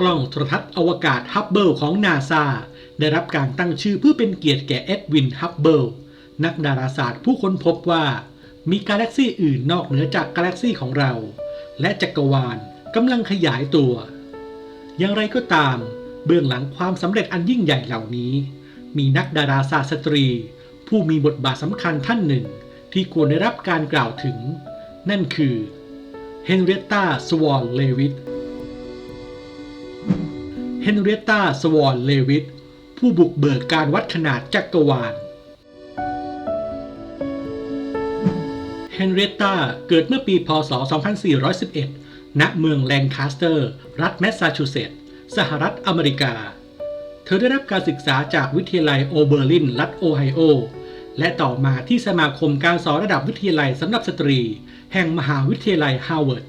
กล้องโทรทัศน์อวกาศฮับเบิลของนาซาได้รับการตั้งชื่อเพื่อเป็นเกียรติแก่เอ็ดวินฮับเบิลนักดาราศาสตร์ผู้ค้นพบว่า มีกาแล็กซี่อื่นนอกเหนือจากกาแล็กซี่ของเรา และจักรวาลกำลังขยายตัว อย่างไรก็ตาม เบื้องหลังความสำเร็จอันยิ่งใหญ่เหล่านี้ มีนักดาราศาสตร์สตรี ผู้มีบทบาทสำคัญท่านหนึ่ง ที่ควรได้รับการกล่าวถึง นั่นคือเฮนเรียตตาสวอนเลวิต เฮนเรียตตาสวอนเลวิต ผู้บุกเบิกการวัดขนาดจักรวาล เฮนเรียตตาเกิดเมื่อปีพศ 2411 ณ เมืองแลงคาสเตอร์ รัฐแมสซาชูเซตส์ สหรัฐอเมริกา เธอได้รับการศึกษาจากวิทยาลัยโอเบอร์ลิน รัฐโอไฮโอ และต่อมาที่สมาคมการสอนระดับวิทยาลัยสำหรับสตรี แห่งมหาวิทยาลัยฮาร์วาร์ด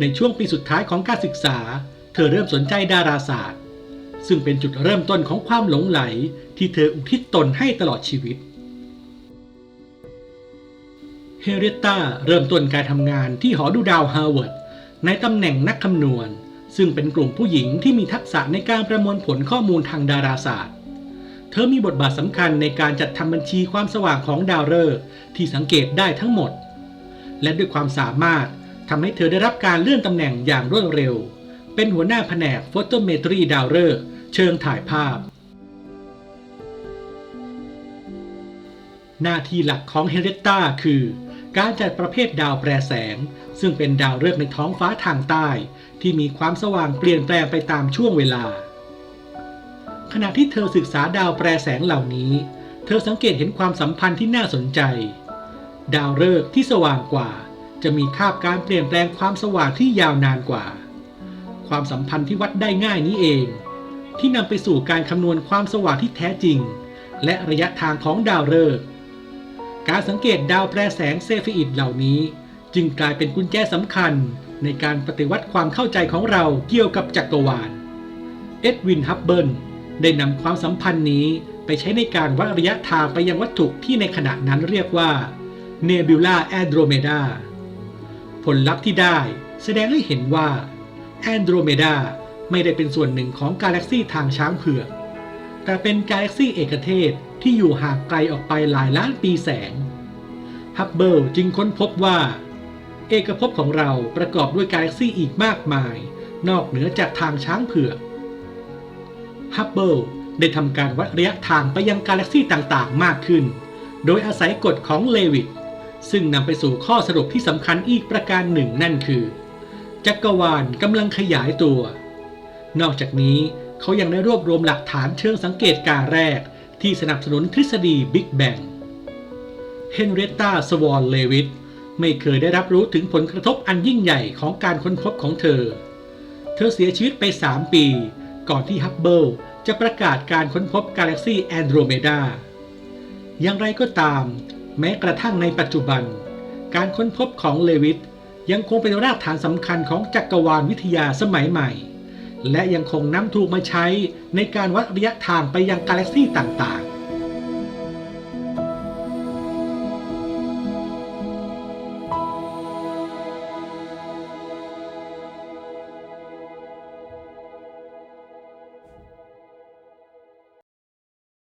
ในช่วงปีสุดท้ายของการศึกษา เธอเริ่มสนใจดาราศาสตร์ ซึ่งเป็นจุดเริ่มต้นของความหลงไหลที่เธออุทิศตนให้ตลอดชีวิต เฮเรตตาเริ่มต้นการทำงานที่หอดูดาวฮาร์วาร์ดในตำแหน่งนักคำนวณ ซึ่งเป็นกลุ่มผู้หญิงที่มีทักษะในการประมวลผลข้อมูลทางดาราศาสตร์ เธอมีบทบาทสำคัญในการจัดทำบัญชีความสว่างของดาวฤกษ์ที่สังเกตได้ทั้งหมด และด้วยความสามารถทำให้เธอได้รับการเลื่อนตำแหน่งอย่างรวดเร็วเเป็นหัวหน้าแผนกโฟโตเมตรีดาวฤกษ์เชิงถ่ายภาพ หน้าที่หลักของเฮเรตตาคือ การจัดประเภทดาวแปรแสง ซึ่งเป็นดาวฤกษ์ในท้องฟ้าทางใต้ ที่มีความสว่างเปลี่ยนแปลงไปตามช่วงเวลา ขณะที่เธอศึกษาดาวแปรแสงเหล่านี้ เธอสังเกตเห็นความสัมพันธ์ที่น่าสนใจ ดาวฤกษ์ที่สว่างกว่า จะมีคาบการเปลี่ยนแปลงความสว่างที่ยาวนานกว่า ความสัมพันธ์ที่วัดได้ง่ายนี้เอง ที่นำไปสู่การคำนวณความสว่างที่แท้จริง และระยะทางของดาวฤกษ์การสังเกตดาวแปรแสงเซฟีอิดเหล่านี้ จึงกลายเป็นกุญแจสำคัญในการปฏิวัติความเข้าใจของเราเกี่ยวกับจักรวาล เอ็ดวิน ฮับเบิลได้นำความสัมพันธ์นี้ไปใช้ในการวัดระยะทางไปยังวัตถุที่ในขณะนั้นเรียกว่าเนบิ l ลาแอนโดรเมดาผลลัพธ์ที่ได้แสดงให้เห็นว่า แอนโดรเมดาไม่ได้เป็นส่วนหนึ่งของกาแล็กซีทางช้างเผือก แต่เป็นกาแล็กซีเอกเทศที่อยู่ห่างไกลออกไปหลายล้านปีแสง ฮับเบิลจึงค้นพบว่า เอกภพของเราประกอบด้วยกาแล็กซีอีกมากมาย นอกเหนือจากทางช้างเผือก ฮับเบิลได้ทำการวัดระยะทางไปยังกาแล็กซีต่างๆ มากขึ้น โดยอาศัยกฎของเลวิตซึ่งนำไปสู่ข้อสรุปที่สำคัญอีกประการหนึ่งนั่นคือ จักรวาลกำลังขยายตัว นอกจากนี้เขายังได้รวบรวมหลักฐานเชิงสังเกตการแรกที่สนับสนุนทฤษฎีบิ๊กแบงเฮนเรตตาสวอนเลวิตไม่เคยได้รับรู้ถึงผลกระทบอันยิ่งใหญ่ของการค้นพบของเธอ เธอเสียชีวิตไป 3 ปี ก่อนที่ฮับเบิลจะประกาศการค้นพบกาแล็กซีแอนโดรเมดา อย่างไรก็ตาม แม้กระทั่งในปัจจุบัน การค้นพบของเลวิต ยังคงเป็นรากฐานสำคัญของจักรวาลวิทยาสมัยใหม่ และยังคงนำถูกมาใช้ในการวัดระยะทางไปยังกาแล็กซี่ต่างๆ